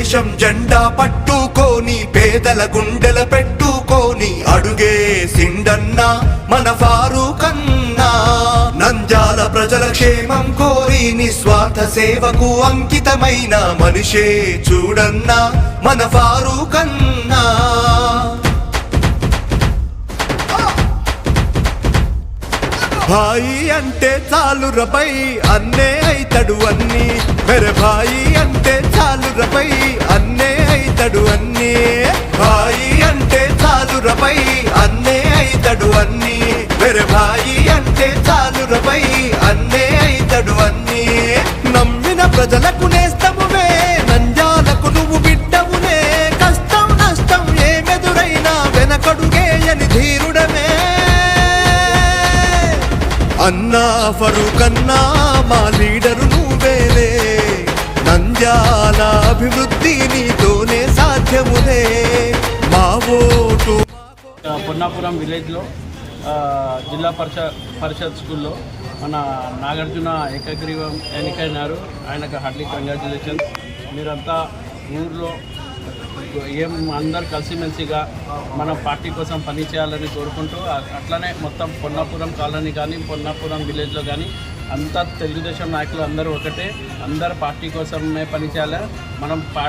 దేశం జెండా పట్టుకోని పేదల గుండెల పెట్టుకోని అడుగే సిండన్నా మన ఫారూకన్నా. నంజాల ప్రజల క్షేమం కోరి నిస్వార్థ సేవకు అంకితమైన మనిషే చూడన్నా మన ఫారూకన్నా. భాయి అంటే చాలు రపై అన్నే అయితడు అన్ని. మెరే భాయి అంటే చాలు చాలురపై అన్నే అయితడు అన్ని. మెరే భాయి అంటే చాలురపై అన్నే అయితడు అన్ని. నమ్మిన ప్రజలకు నేస్తమువే నంజాలకు నువ్వు బిడ్డవునే. కష్టం నష్టం ఏమెదురైనా వెనకడుగేయని ధీరుడమే. అన్నా ఫరు కన్నా మా లీడరు నువ్వేలే. నంద్యాల అభివృద్ధి నీతోనే సాధ్యములే. మా ఓటు పొన్నాపురం విలేజ్లో జిల్లా పరిషత్ పరిషత్ స్కూల్లో మన నాగార్జున ఏకగ్రీవం ఎన్నికైనారు. ఆయనకు హార్డ్లీ కంగ్రాచులేషన్స్ మీరంతా ఊర్లో ఏం అందరు కలిసిమెలిసిగా మనం పార్టీ కోసం పనిచేయాలని కోరుకుంటూ అట్లనే మొత్తం పొన్నాపురం కాలనీ కానీ పొన్నాపురం విలేజ్లో కానీ అంతా తెలుగుదేశం నాయకులు అందరూ ఒకటే. అందరు పార్టీ కోసమే పనిచేయాలి మనం పా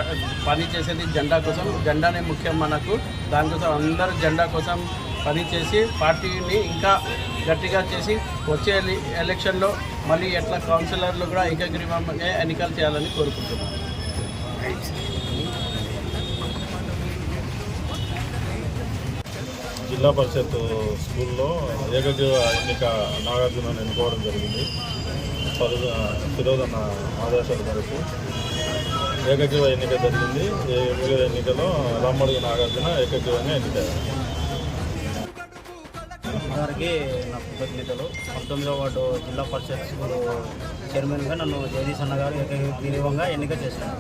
పని చేసేది జెండా కోసం. జెండానే ముఖ్యం మనకు. దానికోసం అందరూ జెండా కోసం పనిచేసి పార్టీని ఇంకా గట్టిగా చేసి వచ్చే ఎలి- ఎలక్షన్లో మళ్ళీ ఎట్లా కౌన్సిలర్లు కూడా ఏకగ్రీవంగా ఎన్నికలు చేయాలని కోరుకుంటున్నాను జిల్లా పరిషత్ స్కూల్లో ఏకగ్రీవ ఎన్నిక నాగార్జునను ఎన్నుకోవడం జరిగింది. పది ఫిరోజన్న ఆదేశాల మేరకు ఏకగ్రీవ ఎన్నిక జరిగింది. ఏకగ్రీవ ఎన్నికలో రామ్మడుగు నాగార్జున ఏకగ్రీవంగా ఎన్నికయ్యారు గారికి నా కృతజ్ఞతలు. పంతొమ్మిదవ వార్డు జిల్లా పరిషత్ స్కూల్ చైర్మన్గా నన్ను జగదీష్ అన్న గారు ఏకగ్రీవంగా ఎన్నిక చేశారు.